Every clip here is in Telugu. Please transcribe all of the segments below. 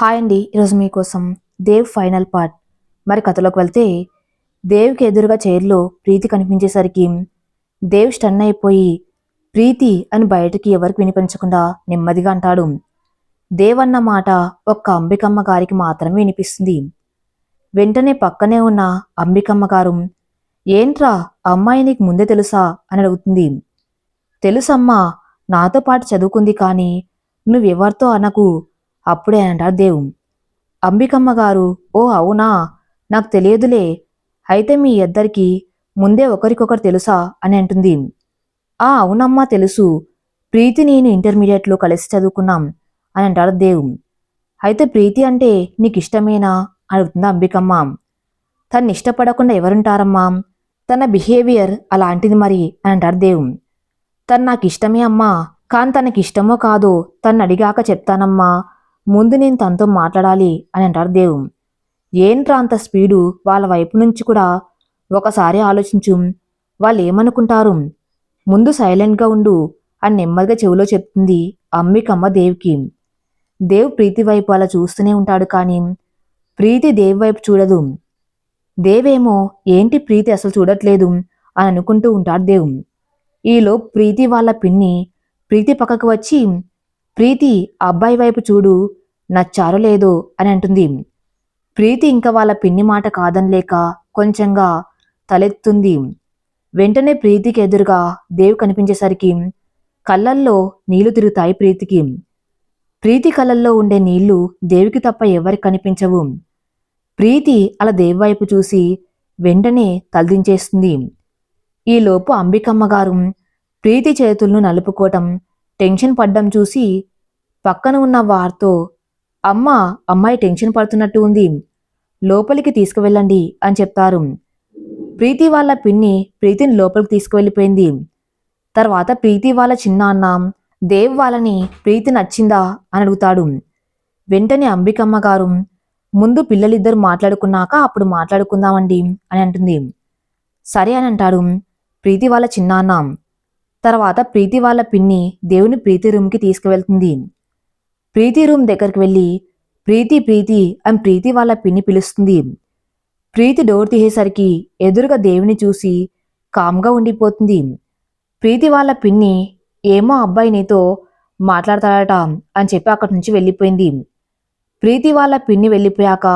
హాయ్ అండి. ఈరోజు మీకోసం దేవ్ ఫైనల్ పార్ట్. మరి కథలోకి వెళ్తే దేవ్కి ఎదురుగా చైర్లో ప్రీతి కనిపించేసరికి దేవ్ స్టన్ అయిపోయి ప్రీతి అని బయటకి ఎవరికి వినిపించకుండా నెమ్మదిగా అంటాడు. దేవ్ అన్న మాట ఒక్క అంబికమ్మ గారికి మాత్రమే వినిపిస్తుంది. వెంటనే పక్కనే ఉన్న అంబికమ్మ గారు ఏంట్రా అమ్మాయి నీకు ముందే తెలుసా? అని అడుగుతుంది. తెలుసమ్మా నాతో పాటు చదువుకుంది కానీ నువ్వెవరితో అనకు? అప్పుడే అంటారు దేవు అంబికమ్మ గారు ఓ అవునా? నాకు తెలియదులే. అయితే మీ ఇద్దరికి ముందే ఒకరికొకరు తెలుసా? అని అంటుంది ఆ అవునమ్మా తెలుసు. ప్రీతి నేను ఇంటర్మీడియట్లో కలిసి చదువుకున్నాం అని అంటాడు దేవు అయితే ప్రీతి అంటే నీకు ఇష్టమేనా అని అడుగుతుంది అంబికమ్మ. తను ఇష్టపడకుండా ఎవరుంటారమ్మా? తన బిహేవియర్ అలాంటిది మరి అని అంటాడు దేవు తను నాకు ఇష్టమే అమ్మా. కానీ తనకి ఇష్టమో కాదో తను అడిగాక చెప్తానమ్మా. ముందు నేను తనతో మాట్లాడాలి అని అంటారు దేవు ఏంట్రా అంత స్పీడు? వాళ్ళ వైపు నుంచి కూడా ఒకసారి ఆలోచించు. వాళ్ళు ఏమనుకుంటారు? ముందు సైలెంట్గా ఉండు అని నెమ్మదిగా చెవిలో చెప్తుంది అమ్మికమ్మ దేవ్కి. దేవ్ ప్రీతి వైపు అలా చూస్తూనే ఉంటాడు కానీ ప్రీతి దేవ్ వైపు చూడదు. దేవేమో ఏంటి ప్రీతి అసలు చూడట్లేదు అని అనుకుంటూ ఉంటాడు దేవ్ ఈలో ప్రీతి వాళ్ళ పిన్ని ప్రీతి పక్కకు వచ్చి ప్రీతి అబ్బాయి వైపు చూడు. నచ్చారో లేదో అని అంటుంది ప్రీతి ఇంకా వాళ్ళ పిన్ని మాట కాదనలేక కొంచెంగా తలెత్తుంది వెంటనే ప్రీతికి ఎదురుగా దేవు కనిపించేసరికి కళ్ళల్లో నీళ్ళు తిరుగుతాయి ప్రీతికి ప్రీతి కళ్ళల్లో ఉండే నీళ్ళు దేవికి తప్ప ఎవరికి కనిపించవు. ప్రీతి అలా దేవి వైపు చూసి వెంటనే తలదించేస్తుంది ఈలోపు అంబికమ్మ గారు ప్రీతి చేతులను నలుపుకోవటం టెన్షన్ పడ్డం చూసి పక్కన ఉన్న వారితో అమ్మ అమ్మాయి టెన్షన్ పడుతున్నట్టు ఉంది. లోపలికి తీసుకువెళ్ళండి అని చెప్తారు. ప్రీతి వాళ్ళ పిన్ని ప్రీతిని లోపలికి తీసుకువెళ్ళిపోయింది. తర్వాత ప్రీతి వాళ్ళ చిన్న అన్న దేవ్ వాళ్ళని ప్రీతి నచ్చిందా అని అడుగుతాడు. వెంటనే అంబికమ్మ గారు ముందు పిల్లలిద్దరు మాట్లాడుకున్నాక అప్పుడు మాట్లాడుకుందామండి అని అంటుంది. సరే అని అంటాడు ప్రీతి వాళ్ళ చిన్నాన్న. తర్వాత ప్రీతి వాళ్ళ పిన్ని దేవుని ప్రీతి రూమ్కి తీసుకువెళ్తుంది. ప్రీతి రూమ్ దగ్గరికి వెళ్ళి ప్రీతి ప్రీతి అని ప్రీతి వాళ్ళ పిన్ని పిలుస్తుంది. ప్రీతి డోర్ తీసేసరికి ఎదురుగా దేవుని చూసి కామ్గా ఉండిపోతుంది. ప్రీతి వాళ్ళ పిన్ని ఏమో అబ్బాయి నీతో మాట్లాడతాడట అని చెప్పి అక్కడి నుంచి వెళ్ళిపోయింది. ప్రీతి వాళ్ళ పిన్ని వెళ్ళిపోయాక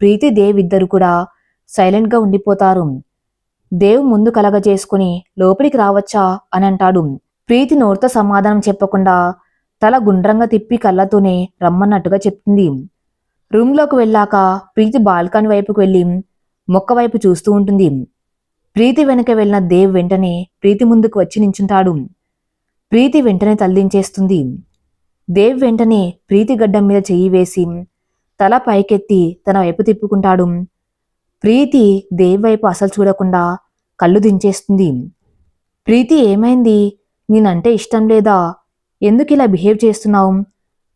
ప్రీతి దేవ్ ఇద్దరు కూడా సైలెంట్గా ఉండిపోతారు. దేవ్ ముందు కలగ చేసుకుని లోపలికి రావచ్చా అని అంటాడు. ప్రీతి నోరుతో సమాధానం చెప్పకుండా తల గుండ్రంగా తిప్పి కళ్ళతోనే రమ్మన్నట్టుగా చెప్తుంది. రూమ్లోకి వెళ్ళాక ప్రీతి బాల్కనీ వైపుకు వెళ్ళి మొక్క వైపు చూస్తూ ఉంటుంది. ప్రీతి వెనుక వెళ్ళిన దేవ్ వెంటనే ప్రీతి ముందుకు వచ్చి నించుంటాడు. ప్రీతి వెంటనే తల్లించేస్తుంది దేవ్ వెంటనే ప్రీతి గడ్డం మీద చెయ్యి వేసి తల పైకెత్తి తన వైపు తిప్పుకుంటాడు. ప్రీతి దేవ్ వైపు అసలు చూడకుండా కళ్ళు దించేస్తుంది. ప్రీతి ఏమైంది? నేనంటే ఇష్టం లేదా? ఎందుకు ఇలా బిహేవ్ చేస్తున్నావు?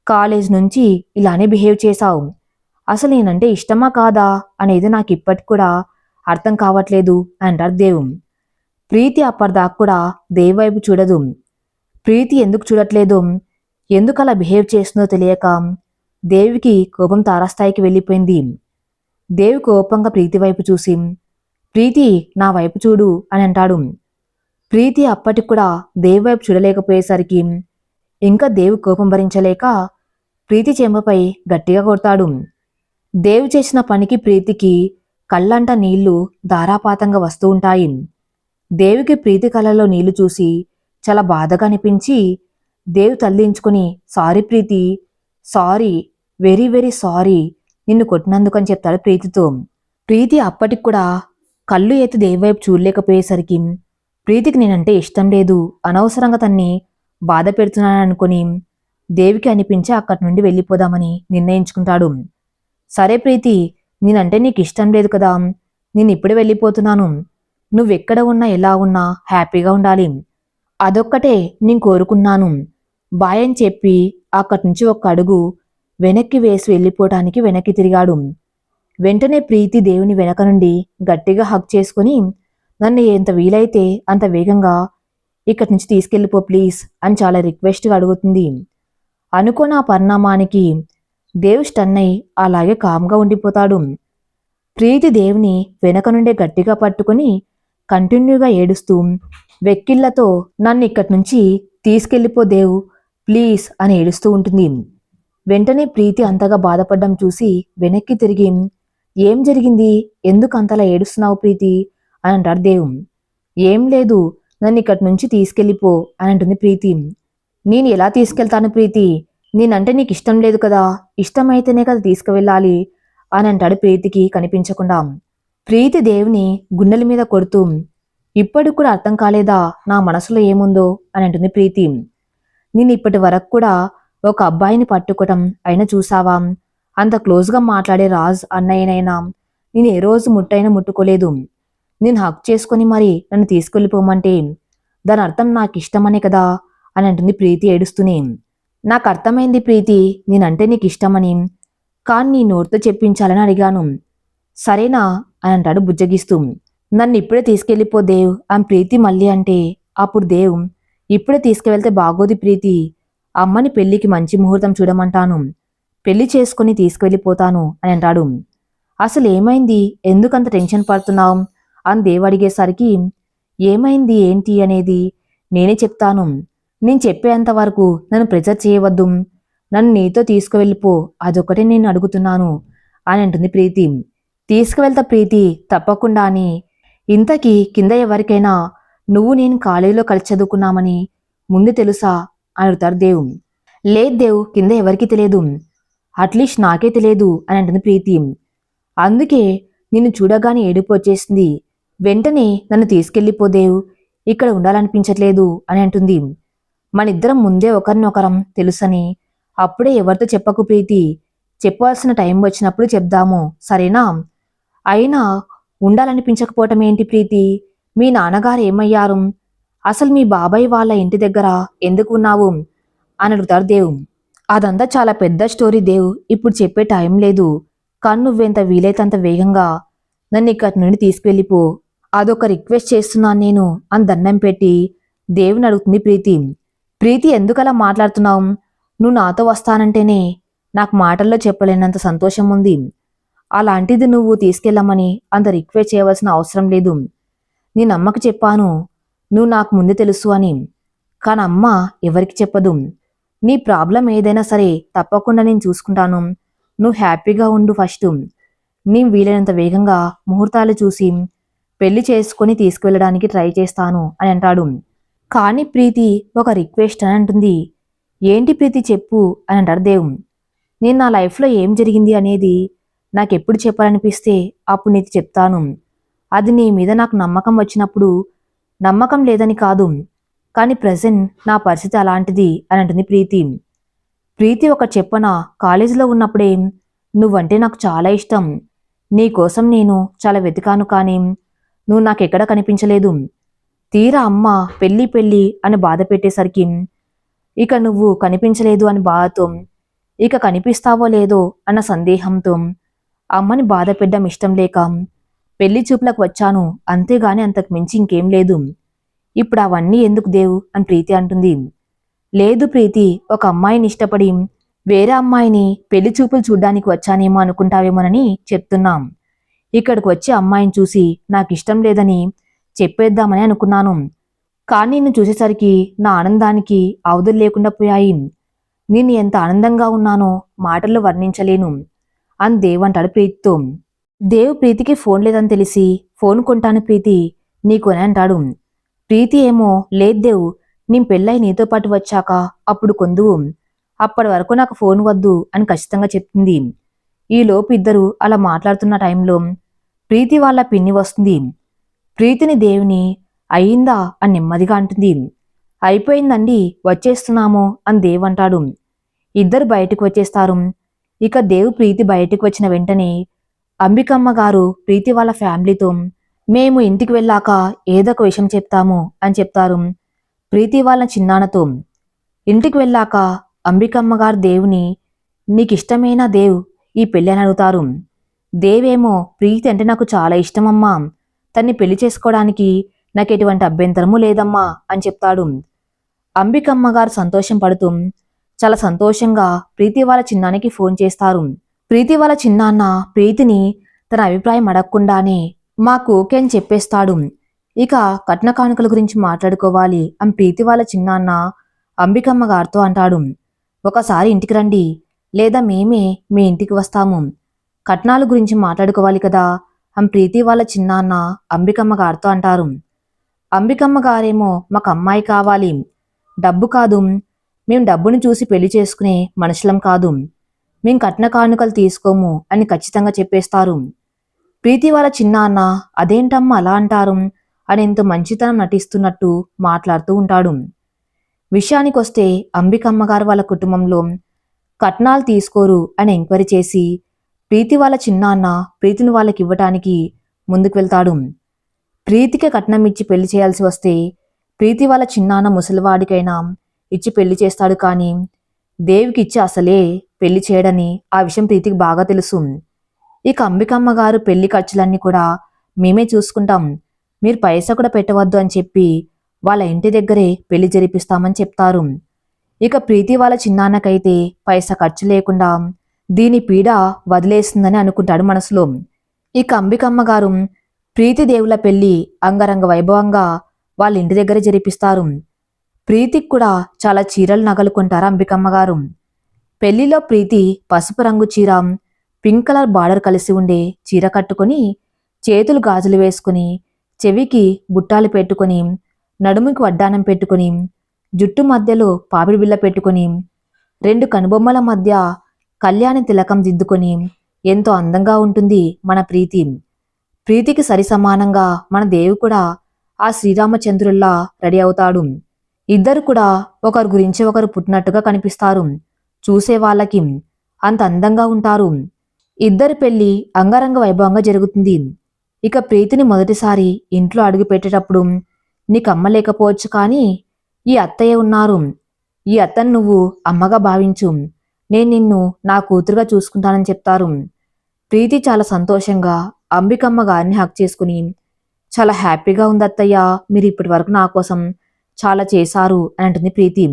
కాలేజ్ నుంచి ఇలానే బిహేవ్ చేశావు. అసలు నేనంటే ఇష్టమా కాదా? అనేది నాకు ఇప్పటికి కూడా అర్థం కావట్లేదు అంటారు దేవు. ప్రీతి అప్పటిదాకా కూడా దేవ్ వైపు చూడదు. ప్రీతి ఎందుకు చూడట్లేదు? ఎందుకు అలా బిహేవ్ చేస్తుందో తెలియక దేవికి కోపం తారాస్థాయికి వెళ్ళిపోయింది. దేవి కోపంగా ప్రీతి వైపు చూసి ప్రీతి నా వైపు చూడు అని అంటాడు. ప్రీతి అప్పటికి కూడా దేవి వైపు చూడలేకపోయేసరికి ఇంకా దేవి కోపం భరించలేక ప్రీతి చెంపపై గట్టిగా కొడతాడు. దేవు చేసిన పనికి ప్రీతికి కళ్ళంట నీళ్ళు ధారాపాతంగా వస్తూ ఉంటాయి. దేవికి ప్రీతి కళ్ళలో నీళ్ళు చూసి చాలా బాధగా అనిపించి దేవు తల్లించుకుని sorry Preethi sorry very very sorry నిన్ను కొట్టినందుకని చెప్తాడు ప్రీతితో. ప్రీతి అప్పటికి కూడా కళ్ళు ఎత్తి దేవి వైపు చూడలేకపోయేసరికి ప్రీతికి నేనంటే ఇష్టం లేదు అనవసరంగా తన్ని బాధ పెడుతున్నాననుకుని దేవికి అనిపించి అక్కడి నుండి వెళ్ళిపోదామని నిర్ణయించుకుంటాడు. సరే ప్రీతి నేనంటే నీకు ఇష్టం లేదు కదా. నేను ఇప్పుడే వెళ్ళిపోతున్నాను. నువ్వెక్కడ ఉన్నా ఎలా ఉన్నా హ్యాపీగా ఉండాలి. అదొక్కటే నేను కోరుకున్నాను. బాయ్ అని చెప్పి అక్కడి నుంచి ఒక అడుగు వెనక్కి వేసి వెళ్ళిపోవటానికి వెనక్కి తిరిగాడు. వెంటనే ప్రీతి దేవుని వెనక నుండి గట్టిగా హక్ చేసుకుని నన్ను ఎంత వీలైతే అంత వేగంగా ఇక్కడి నుంచి తీసుకెళ్ళిపో ప్లీజ్ అని చాలా రిక్వెస్ట్గా అడుగుతుంది. అనుకోని ఆ పరిణామానికి దేవ్ స్టన్ అయి అలాగే కామ్గా ఉండిపోతాడు. ప్రీతి దేవుని వెనక నుండే గట్టిగా పట్టుకొని కంటిన్యూగా ఏడుస్తూ వెక్కిళ్ళతో నన్ను ఇక్కడి నుంచి తీసుకెళ్ళిపో దేవు ప్లీజ్ అని ఏడుస్తూ ఉంటుంది. వెంటనే ప్రీతి అంతగా బాధపడ్డం చూసి వెనక్కి తిరిగి ఏం జరిగింది? ఎందుకు అంతలా ఏడుస్తున్నావు ప్రీతి? అని అంటాడు దేవ్. ఏం లేదు నన్ను ఇక్కడి నుంచి తీసుకెళ్ళిపో అని అంటుంది ప్రీతి. నేను ఎలా తీసుకెళ్తాను ప్రీతి? నేనంటే నీకు ఇష్టం లేదు కదా. ఇష్టమైతేనే కదా తీసుకువెళ్ళాలి అని అంటాడు ప్రీతికి కనిపించకుండా. ప్రీతి దేవుని గుండెల మీద కొడుతూ ఇప్పటికి కూడా అర్థం కాలేదా? నా మనసులో ఏముందో? అని అంటుంది ప్రీతి. నేను ఇప్పటి వరకు కూడా ఒక అబ్బాయిని పట్టుకోవటం అయినా చూసావా? అంత క్లోజ్గా మాట్లాడే రాజ్ అన్నయ్యనైనా. నేను ఏ రోజు ముట్టైనా ముట్టుకోలేదు. నేను హక్ చేసుకొని మరి నన్ను తీసుకెళ్ళిపోమంటే దాని అర్థం నాకు ఇష్టమనే కదా? అని అంటుంది ప్రీతి ఏడుస్తూనే. నాకు అర్థమైంది ప్రీతి నేనంటే నీకు ఇష్టమని కానీ నీ నోరుతో చెప్పించాలని అడిగాను. సరేనా? అని అంటాడు బుజ్జగిస్తూ. నన్ను ఇప్పుడే తీసుకెళ్ళిపో దేవ్ ఆమె ప్రీతి మళ్ళీ అంటే. అప్పుడు దేవ్ ఇప్పుడే తీసుకువెళ్తే బాగోది ప్రీతి. అమ్మని పెళ్ళికి మంచి ముహూర్తం చూడమంటాను. పెళ్ళి చేసుకుని తీసుకువెళ్ళిపోతాను అని అంటాడు. అసలు ఏమైంది ఎందుకంత టెన్షన్ పడుతున్నావు? అని దేవ్ అడిగేసరికి ఏమైంది ఏంటి అనేది? నేనే చెప్తాను. నేను చెప్పేంత వరకు నన్ను ప్రెజర్ చేయవద్దు. నన్ను నీతో తీసుకువెళ్ళిపో. అదొకటే నేను అడుగుతున్నాను అని అంటుంది ప్రీతి. తీసుకువెళ్తా ప్రీతి తప్పకుండా అని. ఇంతకీ కింద ఎవరికైనా నువ్వు నేను కాలేజీలో కలిసి చదువుకున్నామని ముందు తెలుసా అని అడుగుతారు దేవు లేదు దేవు కింద ఎవరికి తెలియదు. అట్లీస్ట్ నాకే తెలియదు అని అంటుంది ప్రీతి. అందుకే నిన్ను చూడగానే ఏడుపు వచ్చేసింది. వెంటనే నన్ను తీసుకెళ్ళిపోదేవు ఇక్కడ ఉండాలనిపించట్లేదు అని అంటుంది. మనిద్దరం ముందే ఒకరినొకరం తెలుసని. అప్పుడే ఎవరితో చెప్పకు ప్రీతి. చెప్పాల్సిన టైం వచ్చినప్పుడు చెప్దాము. సరేనా? అయినా ఉండాలనిపించకపోవటం ఏంటి ప్రీతి? మీ నాన్నగారు ఏమయ్యారు? అసలు మీ బాబాయ్ వాళ్ళ ఇంటి దగ్గర ఎందుకు ఉన్నావు? అని అడుగుతాడు దేవు. అదంతా చాలా పెద్ద స్టోరీ దేవ్. ఇప్పుడు చెప్పే టైం లేదు. కానీ నువ్వెంత వీలైతంత వేగంగా నన్ను ఇక్కడి నుండి తీసుకెళ్ళిపో. అదొక రిక్వెస్ట్ చేస్తున్నాను నేను అని దండం పెట్టి దేవుని అడుగుతుంది ప్రీతి. ప్రీతి ఎందుకలా మాట్లాడుతున్నావు? నువ్వు నాతో వస్తానంటేనే నాకు మాటల్లో చెప్పలేనంత సంతోషం ఉంది. అలాంటిది నువ్వు తీసుకెళ్ళమని అంత రిక్వెస్ట్ చేయవలసిన అవసరం లేదు. నేను అమ్మకి చెప్పాను. నువ్వు నాకు ముందే తెలుసు అని. కానీ అమ్మ ఎవరికి చెప్పదు. నీ ప్రాబ్లం ఏదైనా సరే తప్పకుండా నేను చూసుకుంటాను. నువ్వు హ్యాపీగా ఉండు ఫస్ట్. నీ వీలైనంత వేగంగా ముహూర్తాలు చూసి పెళ్ళి చేసుకొని తీసుకువెళ్ళడానికి ట్రై చేస్తాను అని అంటాడు. కానీ ప్రీతి ఒక రిక్వెస్ట్ అని అంటుంది. ఏంటి ప్రీతి చెప్పు అని అంటాడు దేవు నేను నా లైఫ్లో ఏం జరిగింది అనేది నాకు ఎప్పుడు చెప్పాలనిపిస్తే అప్పుడు నీకు చెప్తాను. అది నీ మీద నాకు నమ్మకం వచ్చినప్పుడు నమ్మకం లేదని కాదు. కానీ ప్రజెంట్ నా పరిస్థితి అలాంటిది అని అంటుంది ప్రీతి. ప్రీతి ఒక చెప్పన కాలేజీలో ఉన్నప్పుడే నువ్వంటే నాకు చాలా ఇష్టం. నీ కోసం నేను చాలా వెతికాను కానీ నువ్వు నాకెక్కడ కనిపించలేదు? తీరా అమ్మ పెళ్ళి పెళ్ళి అని బాధ పెట్టేసరికి ఇక నువ్వు కనిపించలేదు అని బాధతో ఇక కనిపిస్తావో లేదో అన్న సందేహంతో అమ్మని బాధ పెట్టడం ఇష్టం లేక పెళ్ళి చూపులకు వచ్చాను. అంతేగాని అంతకు మించి ఇంకేం లేదు. ఇప్పుడు అవన్నీ ఎందుకు దేవు అని ప్రీతి అంటుంది. లేదు ప్రీతి ఒక అమ్మాయిని ఇష్టపడి వేరే అమ్మాయిని పెళ్ళి చూపులు చూడ్డానికి వచ్చానేమో అనుకుంటావేమోనని చెప్తున్నాం. ఇక్కడికి వచ్చి అమ్మాయిని చూసి నాకు ఇష్టం లేదని చెప్పేద్దామని అనుకున్నాను. కానీ నిన్ను చూసేసరికి నా ఆనందానికి అవధులు లేకుండా పోయాయి. నేను ఎంత ఆనందంగా ఉన్నానో మాటల్లో వర్ణించలేను. అని దేవ్ అంటాడు ప్రీతితో. దేవ్ ప్రీతికి ఫోన్ లేదని తెలిసి ఫోన్ కొంటాను ప్రీతి నీకొని అంటాడు. ప్రీతి ఏమో లేదు దేవ్ నేను పెళ్ళై నీతో పాటు వచ్చాక అప్పుడు కొందువు. అప్పటి వరకు నాకు ఫోన్ వద్దు అని ఖచ్చితంగా చెప్తుంది ఈలోపు ఇద్దరు అలా మాట్లాడుతున్న టైంలో ప్రీతి వాళ్ళ పిన్ని వస్తుంది. ప్రీతిని దేవుని అయిందా అని నెమ్మదిగా అంటుంది. అయిపోయిందండి వచ్చేస్తున్నాము అని దేవ్ అంటాడు. ఇద్దరు బయటకు వచ్చేస్తారు. ఇక దేవ్ ప్రీతి బయటకు వచ్చిన వెంటనే అంబికమ్మ గారు ప్రీతి వాళ్ళ ఫ్యామిలీతో మేము ఇంటికి వెళ్ళాక ఏదో ఒక విషయం చెప్తాము అని చెప్తారు. ప్రీతి వాళ్ళ చిన్నాన్నతో ఇంటికి వెళ్ళాక అంబికమ్మ గారు దేవుని నీకు ఇష్టమైన దేవ్ ఈ పెళ్ళి అని అడుగుతారు. దేవేమో ప్రీతి అంటే నాకు చాలా ఇష్టమమ్మా. తన్ని పెళ్ళి చేసుకోవడానికి నాకు ఎటువంటి అభ్యంతరము లేదమ్మా అని చెప్తాడు. అంబికమ్మ గారు సంతోషం పడుతూ చాలా సంతోషంగా ప్రీతి వాళ్ళ చిన్నానికి ఫోన్ చేస్తారు. ప్రీతి వాళ్ళ చిన్నాన్న ప్రీతిని తన అభిప్రాయం అడగకుండానే మాకు ఓకే అని చెప్పేస్తాడు. ఇక కట్న కానుకల గురించి మాట్లాడుకోవాలి అని ప్రీతి వాళ్ళ చిన్నాన్న అంబికమ్మ గారితో అంటాడు. ఒకసారి ఇంటికి రండి లేదా మేమే మీ ఇంటికి వస్తాము. కట్నాల గురించి మాట్లాడుకోవాలి కదా. అని ప్రీతి వాళ్ళ చిన్నాన్న అంబికమ్మ గారితో అంటారు. అంబికమ్మ గారేమో మాకు అమ్మాయి కావాలి. డబ్బు కాదు. మేము డబ్బుని చూసి పెళ్ళి చేసుకునే మనుషులం కాదు. మేం కట్న కానుకలు తీసుకోము అని ఖచ్చితంగా చెప్పేస్తారు. ప్రీతి వాళ్ళ చిన్నాన్న అదేంటమ్మా అలా అంటారు? అని ఎంతో మంచితనం నటిస్తున్నట్టు మాట్లాడుతూ ఉంటాడు. విషయానికొస్తే అంబికమ్మ గారు వాళ్ళ కుటుంబంలో కట్నాలు తీసుకోరు అని ఎంక్వైరీ చేసి ప్రీతి వాళ్ళ చిన్నాన్న ప్రీతిని వాళ్ళకి ఇవ్వటానికి ముందుకు వెళ్తాడు. ప్రీతికి కట్నం ఇచ్చి పెళ్ళి చేయాల్సి వస్తే ప్రీతి వాళ్ళ చిన్నాన్న ముసలివాడికైనా ఇచ్చి పెళ్ళి చేస్తాడు కానీ దేవికి ఇచ్చి అసలే పెళ్ళి చేయడని ఆ విషయం ప్రీతికి బాగా తెలుసు. ఇక అంబికమ్మ గారు పెళ్ళి ఖర్చులన్నీ కూడా మేమే చూసుకుంటాం. మీరు పైసా కూడా పెట్టవద్దు అని చెప్పి వాళ్ళ ఇంటి దగ్గరే పెళ్ళి జరిపిస్తామని చెప్తారు. ఇక ప్రీతి వాళ్ళ చిన్నాన్నకైతే పైసా ఖర్చు లేకుండా దీని పీడ వదిలేస్తుందని అనుకుంటాడు మనసులో. ఇక అంబికమ్మ గారు ప్రీతి దేవుల పెళ్ళి అంగరంగ వైభవంగా వాళ్ళ ఇంటి దగ్గర జరిపిస్తారు. ప్రీతికి కూడా చాలా చీరలు నగలు కొంటారు అంబికమ్మ గారు. పెళ్ళిలో ప్రీతి పసుపు రంగు చీర పింక్ కలర్ బార్డర్ కలిసి ఉండే చీర కట్టుకొని చేతులు గాజులు వేసుకుని చెవికి బుట్టాలు పెట్టుకొని నడుముకి వడ్డానం పెట్టుకుని జుట్టు మధ్యలో పాపిడి బిళ్ళ పెట్టుకుని రెండు కనుబొమ్మల మధ్య కళ్యాణి తిలకం దిద్దుకొని ఎంతో అందంగా ఉంటుంది మన ప్రీతి. ప్రీతికి సరి సమానంగా మన దేవి కూడా ఆ శ్రీరామచంద్రుల్లా రెడీ అవుతాడు. ఇద్దరు కూడా ఒకరు గురించి ఒకరు పుట్టినట్టుగా కనిపిస్తారు. చూసే వాళ్ళకి అంత అందంగా ఉంటారు. ఇద్దరి పెళ్ళి అంగరంగ వైభవంగా జరుగుతుంది. ఇక ప్రీతిని మొదటిసారి ఇంట్లో అడుగు పెట్టేటప్పుడు నీకు లేకపోవచ్చు కానీ ఈ అత్తయ్య ఉన్నారు. ఈ అత్తను నువ్వు అమ్మగా భావించు. నేను నిన్ను నా కూతురుగా చూసుకుంటానని చెప్తారు. ప్రీతి చాలా సంతోషంగా అంబికమ్మ గారిని హక్ చేసుకుని చాలా హ్యాపీగా ఉంది అత్తయ్య మీరు ఇప్పటి వరకు నా కోసం చాలా చేశారు అని అంటుంది ప్రీతి.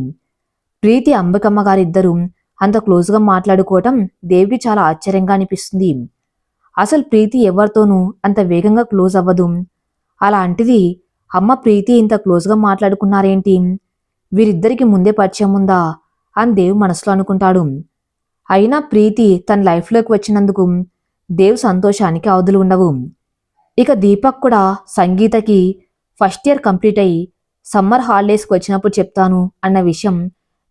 ప్రీతి అంబికమ్మ గారిద్దరూ అంత క్లోజ్గా మాట్లాడుకోవటం దేవికి చాలా ఆశ్చర్యంగా అనిపిస్తుంది. అసలు ప్రీతి ఎవరితోనూ అంత వేగంగా క్లోజ్ అవ్వదు. అలాంటిది అమ్మ ప్రీతి ఇంత క్లోజ్గా మాట్లాడుకున్నారేంటి? వీరిద్దరికి ముందే పరిచయం ఉందా? అని దేవ్ మనసులో అనుకుంటాడు. అయినా ప్రీతి తన లైఫ్లోకి వచ్చినందుకు దేవ్ సంతోషానికి అవధులు ఉండవు. ఇక దీపక్ కూడా సంగీతకి ఫస్ట్ ఇయర్ కంప్లీట్ అయ్యి సమ్మర్ హాలిడేస్కి వచ్చినప్పుడు చెప్తాను అన్న విషయం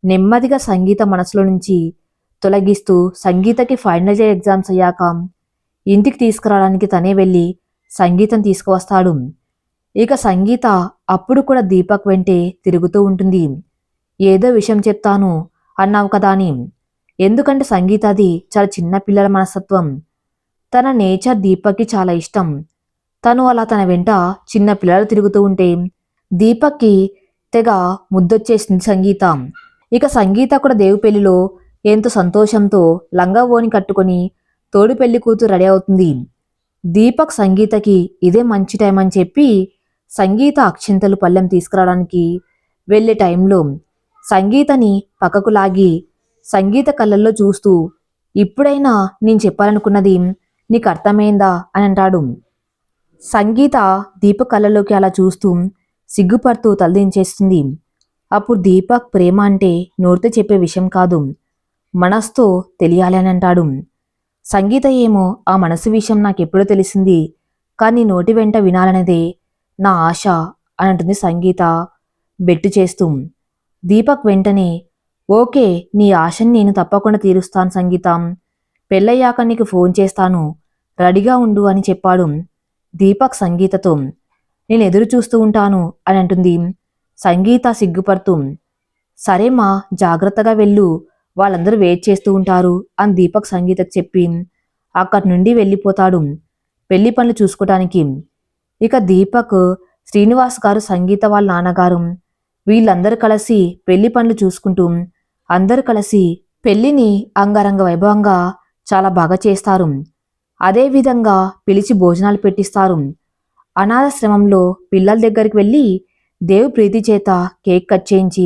నెమ్మదిగా సంగీత మనసులో నుంచి తొలగిస్తూ సంగీతకి ఫైనల్ ఇయర్ ఎగ్జామ్స్ అయ్యాక ఇంటికి తీసుకురావడానికి తనే వెళ్ళి సంగీతం తీసుకువస్తాడు. ఇక సంగీత అప్పుడు కూడా దీపక్ వెంటే తిరుగుతూ ఉంటుంది. ఏదో విషయం చెప్తాను అన్నావు కదా అని. ఎందుకంటే సంగీత అది చాలా చిన్న పిల్లల మనస్తత్వం. తన నేచర్ దీపక్కి చాలా ఇష్టం. తను అలా తన వెంట చిన్న పిల్లలు తిరుగుతూ ఉంటే దీపక్కి తెగ ముద్దొచ్చేసింది సంగీత. ఇక సంగీత కూడా దేవు పెళ్ళిలో ఎంతో సంతోషంతో లంగా ఓని కట్టుకొని తోడు పెళ్ళి కూతురు రెడీ అవుతుంది. దీపక్ సంగీతకి ఇదే మంచి టైం అని చెప్పి సంగీత అక్షింతలు పళ్ళెం తీసుకురావడానికి వెళ్ళే టైంలో సంగీతని పక్కకు లాగి సంగీత కళ్ళల్లో చూస్తూ ఇప్పుడైనా నేను చెప్పాలనుకున్నది నీకు అర్థమైందా? అని అంటాడు. సంగీత దీప కళ్ళలోకి అలా చూస్తూ సిగ్గుపడుతూ తలదించేస్తుంది అప్పుడు దీపక్ ప్రేమ అంటే నోటితో చెప్పే విషయం కాదు మనస్తో తెలియాలి అని అంటాడు. సంగీత ఏమో ఆ మనసు విషయం నాకెప్పుడో తెలిసింది కానీ నోటి వెంట వినాలనేదే నా ఆశ అని అంటుంది సంగీత బెట్టు చేస్తూ. దీపక్ వెంటనే ఓకే నీ ఆశని నేను తప్పకుండా తీరుస్తాను సంగీతం. పెళ్ళయ్యాక నీకు ఫోన్ చేస్తాను రెడీగా ఉండు అని చెప్పాడు దీపక్ సంగీతతో. నేను ఎదురు చూస్తూ ఉంటాను అని అంటుంది సంగీత సిగ్గుపడుతూ. సరేమా జాగ్రత్తగా వెళ్ళు వాళ్ళందరూ వెయిట్ చేస్తూ ఉంటారు అని దీపక్ సంగీతకు చెప్పి అక్కడి నుండి వెళ్ళిపోతాడు. పెళ్ళి పనులు చూసుకోవటానికి ఇక దీపక్ శ్రీనివాస్ గారు సంగీత వాళ్ళ నాన్నగారు. వీళ్ళందరూ కలిసి పెళ్ళి పనులు చూసుకుంటూ అందరూ కలిసి పెళ్ళిని అంగరంగ వైభవంగా చాలా బాగా చేస్తారు. అదేవిధంగా పిలిచి భోజనాలు పెట్టిస్తారు. అనాథాశ్రమంలో పిల్లల దగ్గరికి వెళ్ళి దేవు ప్రీతి చేత కేక్ కట్ చేయించి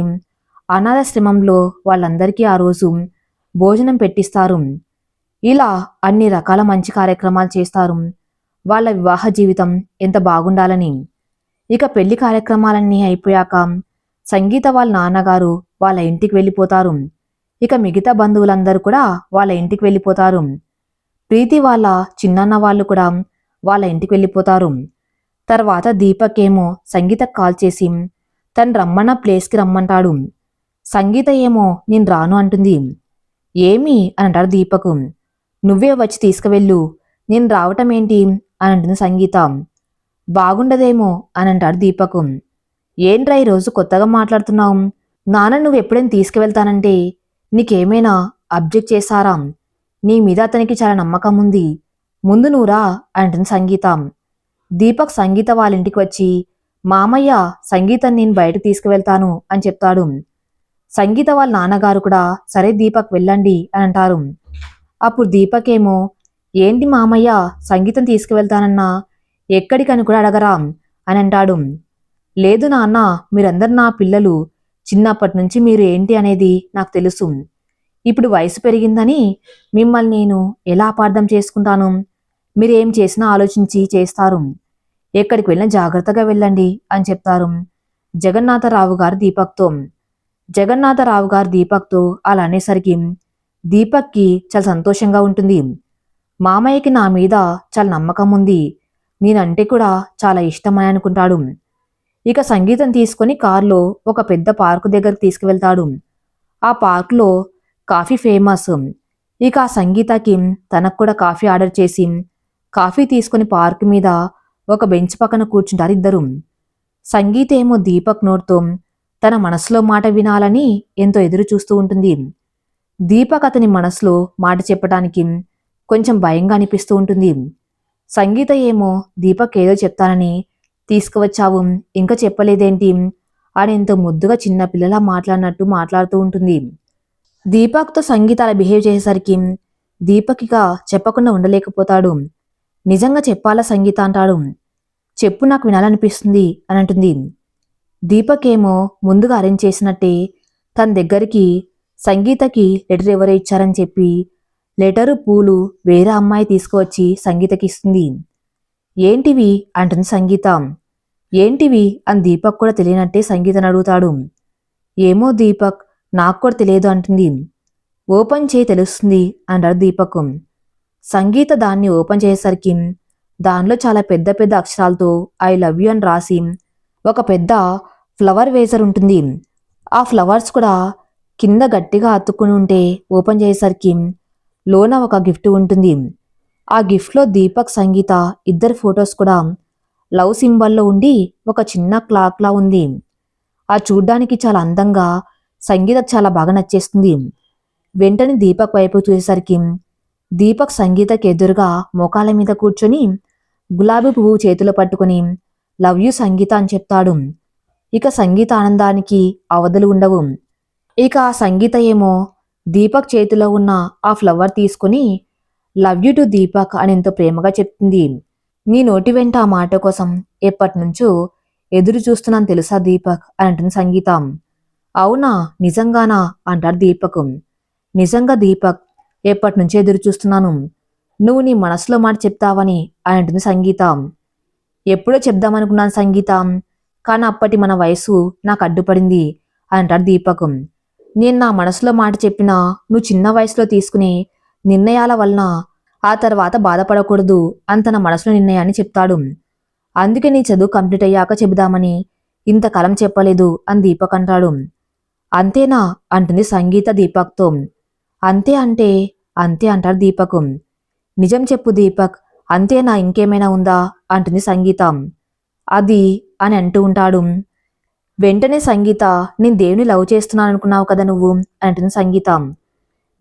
అనాథాశ్రమంలో వాళ్ళందరికీ ఆ రోజు భోజనం పెట్టిస్తారు. ఇలా అన్ని రకాల మంచి కార్యక్రమాలు చేస్తారు. వాళ్ళ వివాహ జీవితం ఎంత బాగుండాలని. ఇక పెళ్ళి కార్యక్రమాలన్నీ అయిపోయాక సంగీత వాళ్ళ నాన్నగారు వాళ్ళ ఇంటికి వెళ్ళిపోతారు. ఇక మిగతా బంధువులందరూ కూడా వాళ్ళ ఇంటికి వెళ్ళిపోతారు. ప్రీతి వాళ్ళ చిన్నన్న వాళ్ళు కూడా వాళ్ళ ఇంటికి వెళ్ళిపోతారు. తర్వాత దీపక్ ఏమో సంగీతకు కాల్ చేసి తను రమ్మన్న ప్లేస్కి రమ్మంటాడు. సంగీత ఏమో నేను రాను అంటుంది. ఏమి? అని అంటాడు దీపక్. నువ్వే వచ్చి తీసుకువెళ్ళు. నేను రావటం ఏంటి? అని అంటుంది సంగీత. బాగుండదేమో అని అంటాడు దీపకం. ఏంట్రా ఈరోజు కొత్తగా మాట్లాడుతున్నావు? నాన్న నువ్వు ఎప్పుడైనా తీసుకువెళ్తానంటే నీకేమైనా అబ్జెక్ట్ చేశారా? నీ మీద అతనికి చాలా నమ్మకం ఉంది. ముందు నువ్వురా అంటుంది సంగీత. దీపక్ సంగీత వాళ్ళ ఇంటికి వచ్చి మామయ్య సంగీతం నేను బయటకు తీసుకువెళ్తాను అని చెప్తాడు. సంగీత వాళ్ళ నాన్నగారు కూడా సరే దీపక్ వెళ్ళండి అని అంటారు. అప్పుడు దీపక్ ఏమో ఏంటి మామయ్య? సంగీతం తీసుకువెళ్తానన్నా? ఎక్కడికని కూడా అడగరా అని అంటాడు. లేదు నాన్న మీరందరు నా పిల్లలు. చిన్నప్పటి నుంచి మీరు ఏంటి అనేది నాకు తెలుసు. ఇప్పుడు వయసు పెరిగిందని మిమ్మల్ని నేను ఎలా అపార్థం చేసుకుంటాను? మీరు ఏం చేసినా ఆలోచించి చేస్తారు. ఎక్కడికి వెళ్ళినా జాగ్రత్తగా వెళ్ళండి అని చెప్తారు. జగన్నాథరావు గారు దీపక్తో. జగన్నాథరావు గారు దీపక్తో అలా అనేసరికి దీపక్కి చాలా సంతోషంగా ఉంటుంది. మామయ్యకి నా మీద చాలా నమ్మకం ఉంది. నేనంటే కూడా చాలా ఇష్టమని అనుకుంటాడు. ఇక సంగీతం తీసుకొని కారులో ఒక పెద్ద పార్కు దగ్గరకు తీసుకువెళ్తాడు. ఆ పార్కులో కాఫీ ఫేమస్. ఇక ఆ సంగీతకి తనకు కూడా కాఫీ ఆర్డర్ చేసి కాఫీ తీసుకొని పార్క్ మీద ఒక బెంచ్ పక్కన కూర్చుంటారు ఇద్దరు. సంగీత ఏమో దీపక్ నోట్తో తన మనసులో మాట వినాలని ఎంతో ఎదురు చూస్తూ ఉంటుంది. దీపక్ అతని మనసులో మాట చెప్పడానికి కొంచెం భయంగా అనిపిస్తూ ఉంటుంది. సంగీత ఏమో దీపక్ ఏదో చెప్తానని తీసుకువచ్చావు ఇంకా చెప్పలేదేంటి? అని ఎంతో ముద్దుగా చిన్న పిల్లలా మాట్లాడినట్టు మాట్లాడుతూ ఉంటుంది. దీపక్తో సంగీత అలా బిహేవ్ చేసేసరికి దీపక్ ఇక చెప్పకుండా ఉండలేకపోతాడు. నిజంగా చెప్పాలా సంగీత అంటాడు. చెప్పు నాకు వినాలనిపిస్తుంది అని అంటుంది. దీపక్ ఏమో ముందుగా అరేంజ్ చేసినట్టే తన దగ్గరికి సంగీతకి లెటర్ ఎవరో ఇచ్చారని చెప్పి లెటరు పూలు వేరే అమ్మాయి తీసుకువచ్చి సంగీతకి ఇస్తుంది ఏంటివి? అంటుంది సంగీత. ఏంటివి? అని దీపక్ కూడా తెలియనట్టే సంగీతను అడుగుతాడు. ఏమో దీపక్ నాకు కూడా తెలియదు అంటుంది. ఓపెన్ చేయి తెలుస్తుంది అంటాడు దీపక్. సంగీత దాన్ని ఓపెన్ చేసేసరికి దానిలో చాలా పెద్ద పెద్ద అక్షరాలతో ఐ లవ్ యూ అని రాసి ఒక పెద్ద ఫ్లవర్ వేజర్ ఉంటుంది. ఆ ఫ్లవర్స్ కూడా కింద గట్టిగా అతుక్కుని ఉంటే ఓపెన్ చేసేసరికి లోన ఒక గిఫ్ట్ ఉంటుంది. ఆ గిఫ్ట్లో దీపక్ సంగీత ఇద్దరు ఫొటోస్ కూడా లవ్ సింబల్లో ఉండి ఒక చిన్న క్లాక్లా ఉంది. ఆ చూడ్డానికి చాలా అందంగా సంగీత చాలా బాగా నచ్చేస్తుంది. వెంటనే దీపక్ వైపు చూసేసరికి దీపక్ సంగీతకి ఎదురుగా మోకాల మీద కూర్చొని గులాబీ పువ్వు చేతిలో పట్టుకుని లవ్ యూ సంగీత అని చెప్తాడు. ఇక సంగీత ఆనందానికి అవధులు ఉండవు. ఇక ఆ సంగీత ఏమో దీపక్ చేతిలో ఉన్న ఆ ఫ్లవర్ తీసుకుని లవ్ యూ టు దీపక్ అని ఎంతో ప్రేమగా చెప్తుంది. నీ నోటి వెంట ఆ మాట కోసం ఎప్పటి నుంచో ఎదురు చూస్తున్నాను తెలుసా దీపక్? అని అంటుంది సంగీత. అవునా నిజంగానా? అంటాడు దీపక్. నిజంగా దీపక్ ఎప్పటి నుంచో ఎదురు చూస్తున్నాను. నువ్వు నీ మనసులో మాట చెప్తావని అని అంటుంది సంగీత. ఎప్పుడో చెప్దామనుకున్నాను సంగీత కానీ అప్పటి మన వయసు నాకు అడ్డుపడింది అంటాడు దీపకం. నేను నా మనసులో మాట చెప్పినా నువ్వు చిన్న వయసులో తీసుకునే నిర్ణయాల వలన ఆ తర్వాత బాధపడకూడదు అని తన మనసులో నిర్ణయాన్ని చెప్తాడు. అందుకే నీ చదువు కంప్లీట్ అయ్యాక చెబుదామని ఇంతకాలం చెప్పలేదు అని దీపక్ అంటాడు. అంతేనా? అంటుంది సంగీత దీపక్తో. అంతే అంటే అంతే అంటాడు దీపక్. నిజం చెప్పు దీపక్ అంతేనా? ఇంకేమైనా ఉందా? అంటుంది సంగీతం. అది అని అంటూ ఉంటాడు. వెంటనే సంగీత నేను దేవుని లవ్ చేస్తున్నాను అనుకున్నావు కదా నువ్వు? అంటుంది సంగీత.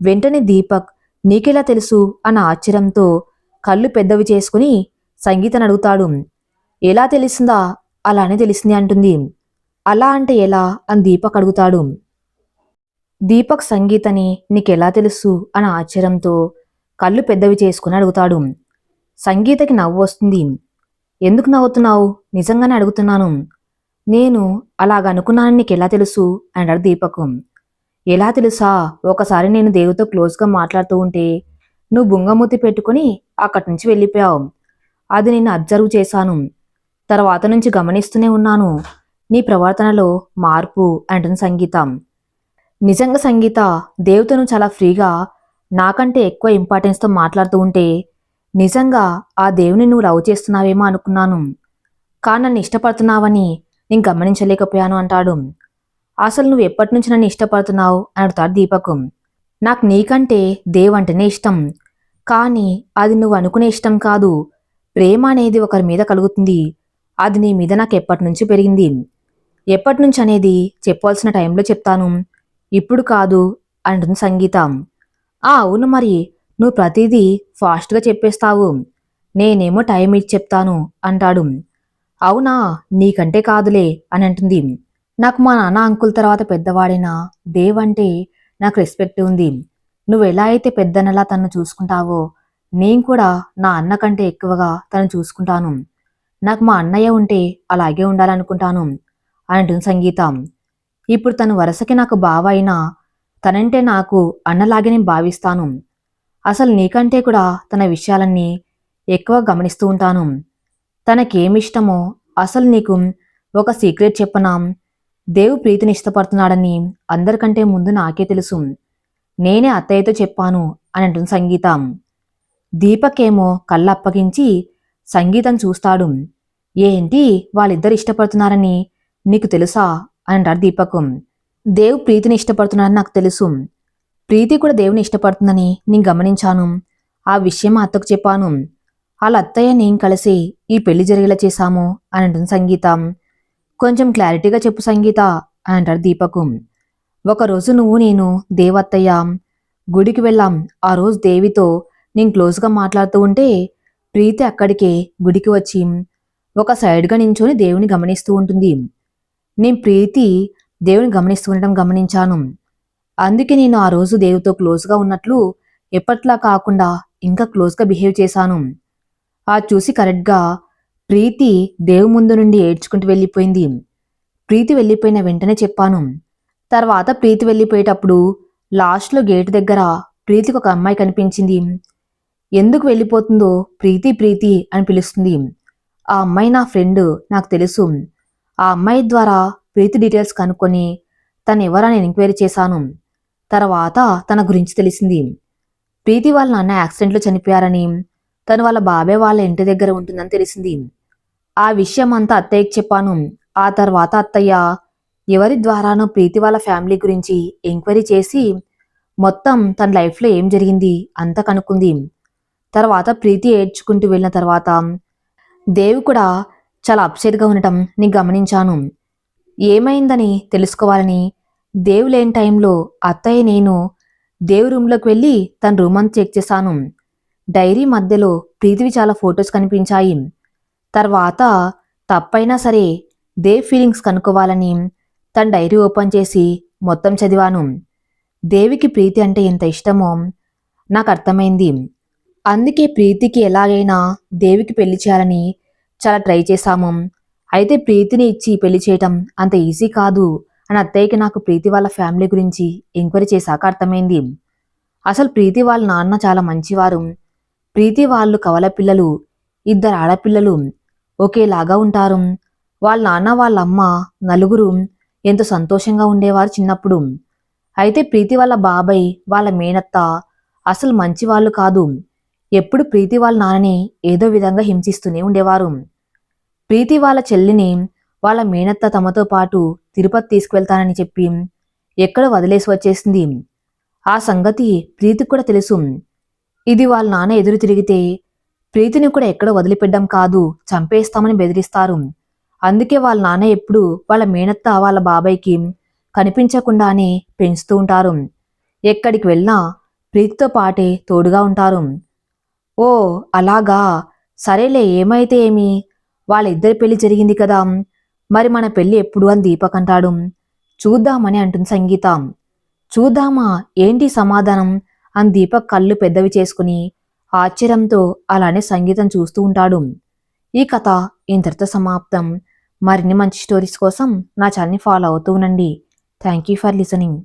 వెంటనే దీపక్ నీకెలా తెలుసు? అన్న ఆశ్చర్యంతో కళ్ళు పెద్దవి చేసుకుని సంగీతను అడుగుతాడు. ఎలా తెలిసిందా? అలానే తెలిసింది అంటుంది. అలా అంటే ఎలా? అని దీపక్ అడుగుతాడు. దీపక్ సంగీతని నీకెలా తెలుసు? అని ఆశ్చర్యంతో కళ్ళు పెద్దవి చేసుకుని అడుగుతాడు. సంగీతకి నవ్వు వస్తుంది. ఎందుకు నవ్వుతున్నావు? నిజంగానే అడుగుతున్నాను. నేను అలాగనుకున్నానని నీకెలా తెలుసు? అన్నాడు దీపకం. ఎలా తెలుసా? ఒకసారి నేను దేవుతో క్లోజ్గా మాట్లాడుతూ ఉంటే నువ్వు బుంగమూతి పెట్టుకుని అక్కడి నుంచి వెళ్ళిపోయావు. అది నేను అబ్జర్వ్ చేశాను. తర్వాత నుంచి గమనిస్తూనే ఉన్నాను. నీ ప్రవర్తనలో మార్పు అంటుంది సంగీత. నిజంగా సంగీత దేవుతను చాలా ఫ్రీగా నాకంటే ఎక్కువ ఇంపార్టెన్స్తో మాట్లాడుతూ ఉంటే నిజంగా ఆ దేవుని నువ్వు లవ్ చేస్తున్నావేమో అనుకున్నాను. కానీ నన్ను ఇష్టపడుతున్నావని నేను గమనించలేకపోయాను అంటాడు. అసలు నువ్వు ఎప్పటి నుంచి నన్ను ఇష్టపడుతున్నావు? అని అడుగుతాడు దీపకు. నాకు నీకంటే దేవ్ అంటేనే ఇష్టం. కానీ అది నువ్వు అనుకునే ఇష్టం కాదు. ప్రేమ అనేది ఒకరి మీద కలుగుతుంది. అది నీ మీద నాకు ఎప్పటి నుంచి పెరిగింది? ఎప్పటి నుంచి అనేది చెప్పాల్సిన టైంలో చెప్తాను. ఇప్పుడు కాదు అంటుంది సంగీత. ఆ అవును మరి. నువ్వు ప్రతిదీ ఫాస్ట్గా చెప్పేస్తావు. నేనేమో టైం ఇచ్చి చెప్తాను అంటాడు. అవునా? నీకంటే కాదులే అని అంటుంది. నాకు మా నాన్న అంకుల్ తర్వాత పెద్దవాడైనా దేవ్ అంటే నాకు రెస్పెక్ట్ ఉంది. నువ్వు ఎలా అయితే పెద్దనలా తను చూసుకుంటావో నేను కూడా నా అన్న కంటే ఎక్కువగా తను చూసుకుంటాను. నాకు మా అన్నయ్య ఉంటే అలాగే ఉండాలనుకుంటాను అంటుంది సంగీత. ఇప్పుడు తను వరుసకి నాకు బావ అయినా తనంటే నాకు అన్నలాగే నేను భావిస్తాను. అసలు నీకంటే కూడా తన విషయాలన్నీ ఎక్కువ గమనిస్తూ ఉంటాను. తనకేమిష్టమో అసలు నీకు ఒక సీక్రెట్ చెప్పనా? దేవు ప్రీతిని ఇష్టపడుతున్నాడని అందరికంటే ముందు నాకే తెలుసు. నేనే అత్తయ్యతో చెప్పాను అని అంటుంది సంగీత. దీపకేమో కళ్ళ అప్పగించి సంగీతం చూస్తాడు. ఏంటి వాళ్ళిద్దరు ఇష్టపడుతున్నారని నీకు తెలుసా? అని అంటాడు దీపకు. దేవ్ ప్రీతిని ఇష్టపడుతున్నాడని నాకు తెలుసు. ప్రీతి కూడా దేవుని ఇష్టపడుతుందని నేను గమనించాను. ఆ విషయం అత్తకు చెప్పాను. వాళ్ళ అత్తయ్య నేను కలిసి ఈ పెళ్ళి జరిగేలా చేశాము అని అంటుంది సంగీతం. కొంచెం క్లారిటీగా చెప్పు సంగీత అని అంటాడు దీపకు. ఒకరోజు నువ్వు నేను దేవత్తయ్య గుడికి వెళ్ళాం. ఆ రోజు దేవితో నేను క్లోజ్గా మాట్లాడుతూ ఉంటే ప్రీతి అక్కడికే గుడికి వచ్చి ఒక సైడ్గా నించొని దేవుని గమనిస్తూ ఉంటుంది. నేను ప్రీతి దేవుని గమనిస్తూ ఉండటం గమనించాను. అందుకే నేను ఆ రోజు దేవుతో క్లోజ్గా ఉన్నట్లు ఎప్పట్లా కాకుండా ఇంకా క్లోజ్గా బిహేవ్ చేశాను. ఆ చూసి కరెక్ట్గా ప్రీతి దేవు ముందు నుండి ఏడ్చుకుంటూ వెళ్ళిపోయింది. ప్రీతి వెళ్ళిపోయిన వెంటనే చెప్పాను. తర్వాత ప్రీతి వెళ్ళిపోయేటప్పుడు లాస్ట్లో గేట్ దగ్గర ప్రీతికి ఒక అమ్మాయి కనిపించింది. ఎందుకు వెళ్ళిపోతుందో ప్రీతి ప్రీతి అని పిలుస్తుంది. ఆ అమ్మాయి నా ఫ్రెండ్ నాకు తెలుసు. ఆ అమ్మాయి ద్వారా ప్రీతి డీటెయిల్స్ కనుక్కొని తను ఎవరని ఎంక్వైరీ చేశాను. తర్వాత తన గురించి తెలిసింది. ప్రీతి వాళ్ళ నాన్న యాక్సిడెంట్లో చనిపోయారని తను వాళ్ళ బాబాయ్ వాళ్ళ ఇంటి దగ్గర ఉంటుందని తెలిసింది. ఆ విషయం అంతా అత్తయ్యకి చెప్పాను. ఆ తర్వాత అత్తయ్య ఎవరి ద్వారానో ప్రీతి వాళ్ళ ఫ్యామిలీ గురించి ఎంక్వైరీ చేసి మొత్తం తన లైఫ్లో ఏం జరిగింది అంతా కనుక్కుంది. తర్వాత ప్రీతి ఏడ్చుకుంటూ వెళ్ళిన తర్వాత దేవి కూడా చాలా అప్సెట్గా ఉండటం నేను గమనించాను. ఏమైందని తెలుసుకోవాలని దేవు లేని టైంలో అత్తయ్య నేను దేవు రూమ్లోకి వెళ్ళి తన రూమ్ అంతా చెక్ చేశాను. డైరీ మధ్యలో ప్రీతివి చాలా ఫొటోస్ కనిపించాయి. తర్వాత తప్పైనా సరే దేవ్ ఫీలింగ్స్ కనుక్కోవాలని తన డైరీ ఓపెన్ చేసి మొత్తం చదివాను. దేవికి ప్రీతి అంటే ఎంత ఇష్టమో నాకు అర్థమైంది. అందుకే ప్రీతికి ఎలాగైనా దేవికి పెళ్ళి చేయాలని చాలా ట్రై చేశాము. అయితే ప్రీతిని ఇచ్చి పెళ్ళి చేయటం అంత ఈజీ కాదు అని అత్తయ్యకి నాకు ప్రీతి వాళ్ళ ఫ్యామిలీ గురించి ఎంక్వైరీ చేశాక అర్థమైంది. అసలు ప్రీతి వాళ్ళ నాన్న చాలా మంచివారు. ప్రీతి వాళ్ళు కవల పిల్లలు ఇద్దరు ఆడపిల్లలు ఒకేలాగా ఉంటారు. వాళ్ళ నాన్న వాళ్ళ అమ్మ నలుగురు ఎంతో సంతోషంగా ఉండేవారు చిన్నప్పుడు. అయితే ప్రీతి వాళ్ళ బాబాయ్ వాళ్ళ మేనత్త అసలు మంచి వాళ్ళు కాదు. ఎప్పుడు ప్రీతి వాళ్ళ నాన్నని ఏదో విధంగా హింసిస్తూనే ఉండేవారు. ప్రీతి వాళ్ళ చెల్లిని వాళ్ళ మేనత్త తమతో పాటు తిరుపతి తీసుకువెళ్తానని చెప్పి ఎక్కడ వదిలేసి వచ్చేసింది. ఆ సంగతి ప్రీతికి కూడా తెలుసు. ఇది వాళ్ళ నాన్న ఎదురు తిరిగితే ప్రీతిని కూడా ఎక్కడ వదిలిపెట్టడం కాదు చంపేస్తామని బెదిరిస్తారు. అందుకే వాళ్ళ నాన్న ఎప్పుడు వాళ్ళ మేనత్త వాళ్ళ బాబాయ్కి కనిపించకుండానే పెంచుతూ ఉంటారు. ఎక్కడికి వెళ్ళినా ప్రీతితో పాటే తోడుగా ఉంటారు. ఓ అలాగా? సరేలే ఏమైతే ఏమి? వాళ్ళిద్దరి పెళ్ళి జరిగింది కదా. మరి మన పెళ్ళి ఎప్పుడు అని దీపక్ అంటాడు. చూద్దామని అంటుంది సంగీత. చూద్దామా? ఏంటి సమాధానం? అని దీపక్ కళ్ళు పెద్దవి చేసుకుని ఆశ్చర్యంతో అలానే సంగీతం చూస్తూ ఉంటాడు. ఈ కథ ఇంతటితో సమాప్తం. మరిన్ని మంచి స్టోరీస్ కోసం నా ఛానల్ని ఫాలో అవుతూ ఉండండి. Thank you for listening.